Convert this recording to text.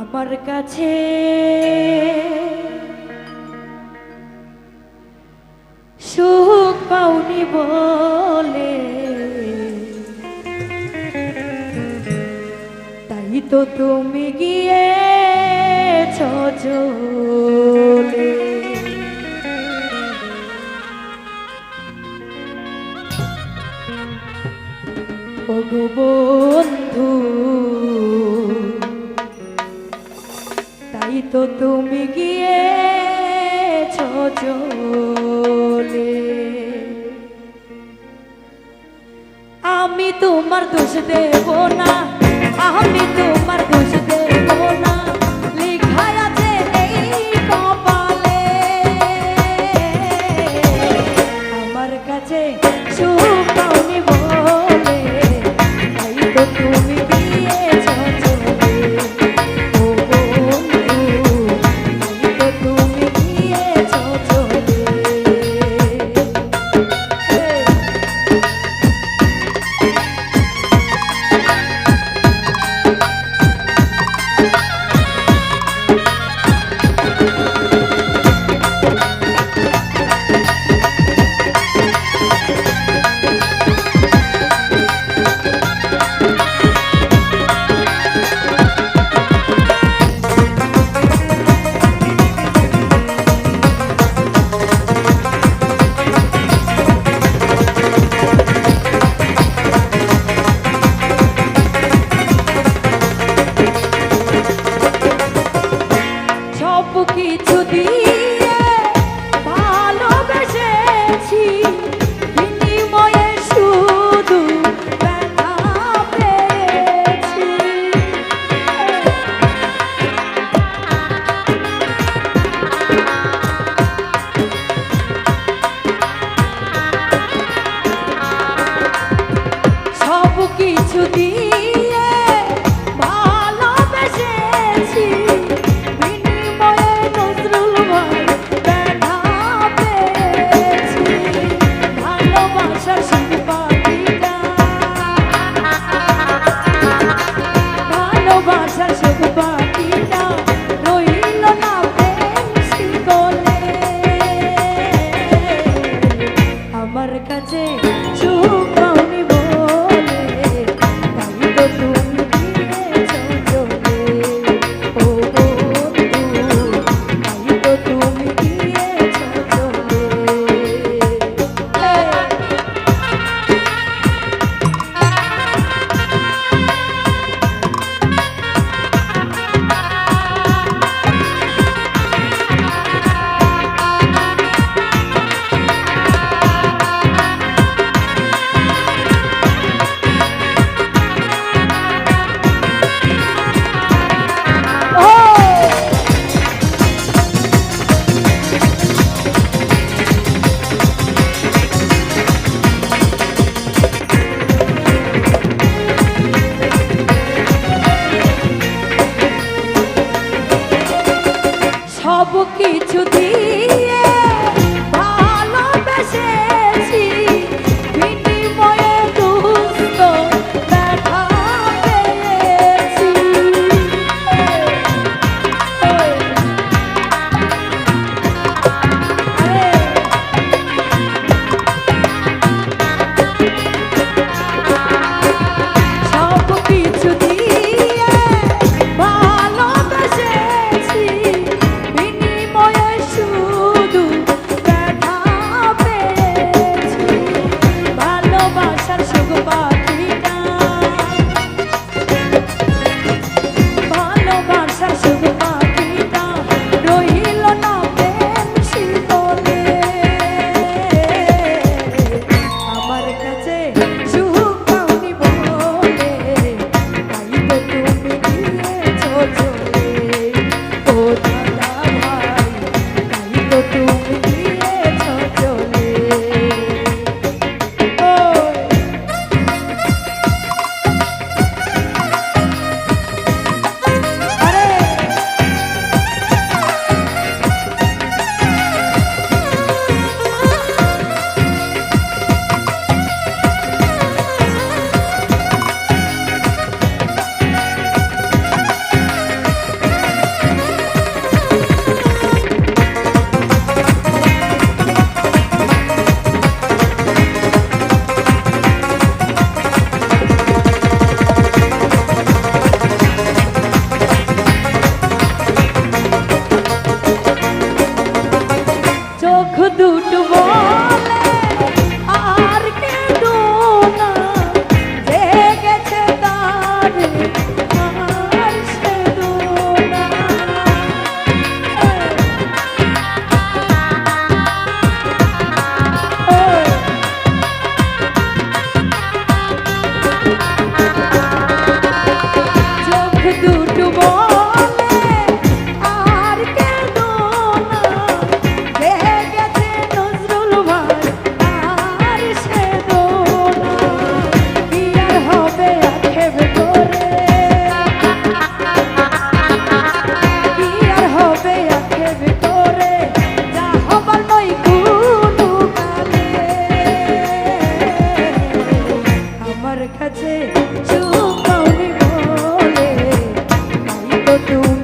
আমার কাছে। সুখ পাওনি বলে। তাই তো তুমি গিয়েছ চলে। আমি তোমার দোষ দেব না। আমি তোমার দোষ দেব না। লেখা আছে এই কপালে। আমার কাছে সুখ পাওনি বলে। তাই তো তুমি outro